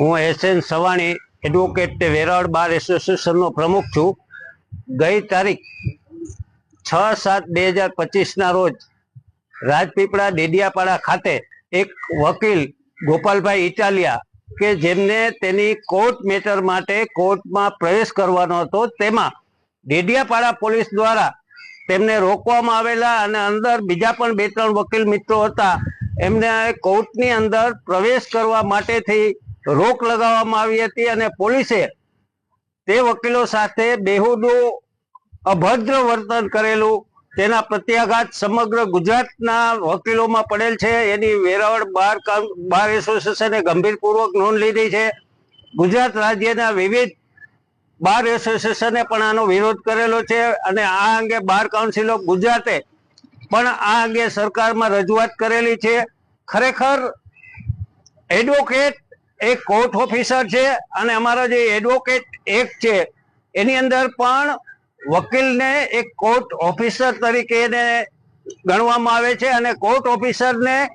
હું S N Savani advocate Veraval bar એસોસિએશનનો પ્રમુખ છું. ગઈ તારીખ છ સાત બે હજાર પચીસના રોજ રાજપીપળા ડેડિયાપાડા ખાતે એક વકીલ ગોપાલભાઈ ઇટાલિયા કે જેમને તેની કોર્ટ મેટર માટે કોર્ટમાં પ્રવેશ કરવાનો હતો, તેમાં ડેડિયાપાડા પોલીસ દ્વારા તેમને રોકવામાં આવેલા અને અંદર બીજા પણ બે ત્રણ વકીલ મિત્રો હતા. એમને કોર્ટની અંદર પ્રવેશ કરવા માટેથી રોક લગાવવામાં આવી હતી અને પોલીસે તે વકીલો સાથે બેહુદું અભદ્ર વર્તન કરેલું. તેના પ્રત્યાઘાત સમગ્ર ગુજરાતના વકીલોમાં પડેલ છે. એની વેરાવળ બાર બાર એસોસિએશને ગંભીરપૂર્વક નોંધ લીધી છે. ગુજરાત રાજ્યના વિવિધ બાર એસોસિએશને પણ આનો વિરોધ કરેલો છે અને આ અંગે બાર કાઉન્સિલ ઓફ ગુજરાતે પણ આ અંગે સરકારમાં રજૂઆત કરેલી છે. ખરેખર એડવોકેટ એક કોર્ટ ઓફિસર છે અને અમારા જે એડવોકેટ એક્ટ છે, એની અંદર પણ વકીલને એક કોર્ટ ઓફિસર તરીકે એને ગણવામાં આવે છે અને કોર્ટ ઓફિસરને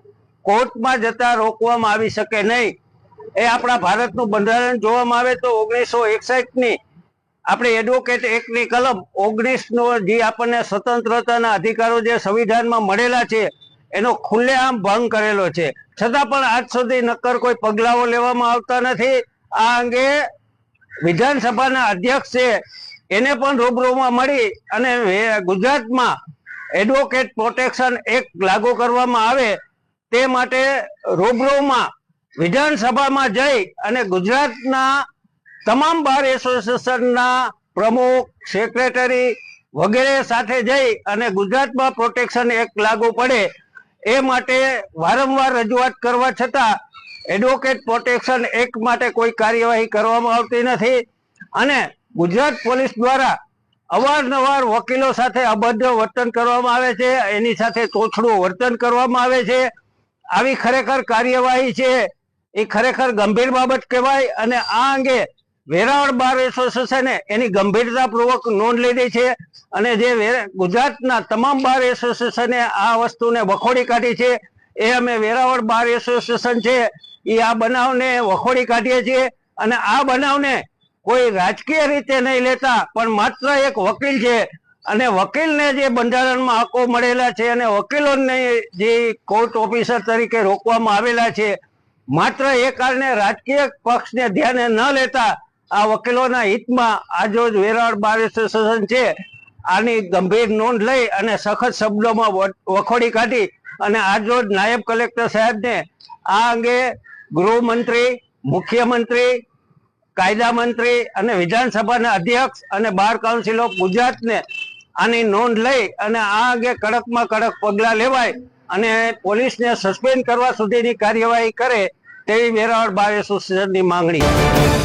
કોર્ટમાં જતા રોકવામાં આવી શકે નહીં. એ આપણા ભારતનું બંધારણ જોવામાં આવે તો ઓગણીસો એકસઠની આપણે એડવોકેટ એક્ટની કલમ ઓગણીસનો જે આપણને સ્વતંત્રતાના અધિકારો જે સંવિધાનમાં મળેલા છે એનો ખુલ્લેઆમ ભંગ કરેલો છે. છતાં પણ આજ સુધી નક્કર કોઈ પગલાઓ લેવામાં આવતા નથી. આ અંગે વિધાનસભાના અધ્યક્ષ છે એને પણ રૂબરૂમાં મળી અને ગુજરાતમાં એડવોકેટ પ્રોટેક્શન એક્ટ લાગુ કરવામાં આવે તે માટે રૂબરૂમાં વિધાનસભામાં જઈ અને ગુજરાતના તમામ બાર એસોસિએશનના પ્રમુખ, સેક્રેટરી વગેરે સાથે જઈ અને ગુજરાતમાં પ્રોટેક્શન એક્ટ લાગુ પડે એ માટે વારંવાર રજૂઆત કરવા છતાં એડવોકેટ પ્રોટેક્શન એક્ટ માટે કોઈ કાર્યવાહી કરવામાં આવતી નથી. અને ગુજરાત પોલીસ દ્વારા અવારનવાર વકીલો સાથે અભદ્ર વર્તન કરવામાં આવે છે, એની સાથે તોછડું વર્તન કરવામાં આવે છે. આવી ખરેખર કાર્યવાહી છે, એ ખરેખર ગંભીર બાબત કહેવાય અને આ અંગે વેરાવળ બાર એસોસિએશને એની ગંભીરતાપૂર્વક નોંધ લીધી છે અને જે ગુજરાતના તમામ બાર એસોસિએશને આ વસ્તુને વખોડી કાઢી છે. એ અમે વેરાવળ બાર એસોસિએશન છે. એ આ બનાવને વખોડી કાઢીએ છીએ અને આ બનાવને કોઈ રાજકીય રીતે નહીં લેતા, પણ માત્ર એક વકીલ છે. અને વકીલને જે બંધારણમાં હકો મળેલા છે અને વકીલોને જે કોર્ટ ઓફિસર તરીકે રોકવામાં આવેલા છે, માત્ર એ કારણે રાજકીય પક્ષને ધ્યાને ન લેતા આ વકીલોના હિતમાં આજરોજ વેરાવળ બાર એસોસિએશન છે. આની ગંભીર નોંધ લઈ અને સખત શબ્દોમાં વખોડી કાઢી અને આજરોજ નાયબ કલેક્ટર સાહેબને આ અંગે ગૃહમંત્રી, મુખ્યમંત્રી કાયદા મંત્રી અને વિધાનસભાના અધ્યક્ષ અને બાર કાઉન્સિલ ઓફ ગુજરાતને આની નોંધ લઈ અને આ અંગે કડકમાં કડક પગલાં લેવાય અને પોલીસને સસ્પેન્ડ કરવા સુધીની કાર્યવાહી કરે તેવી વેરાવળ બાર એસોસિએશનની માંગણી.